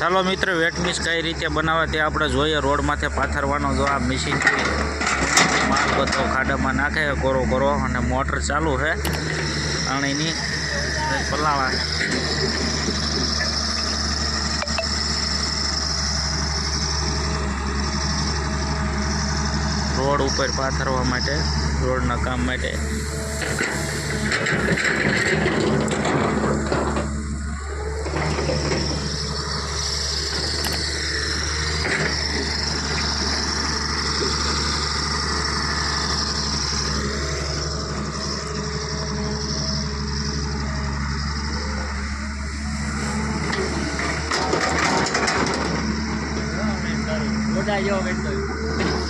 હાલો મિત્ર wet mix કઈ રીતે બનાવે તે આપણે જોઈએ. રોડમાંથી પાથરવાનો જો આ મશીનથી માલ બધો ખાડામાં નાખે કોરો કોરો અને મોટર ચાલુ છે. પાણીની પલાળા. રોડ ઉપર પાથરવા માટે, રોડના કામ માટે. yo que.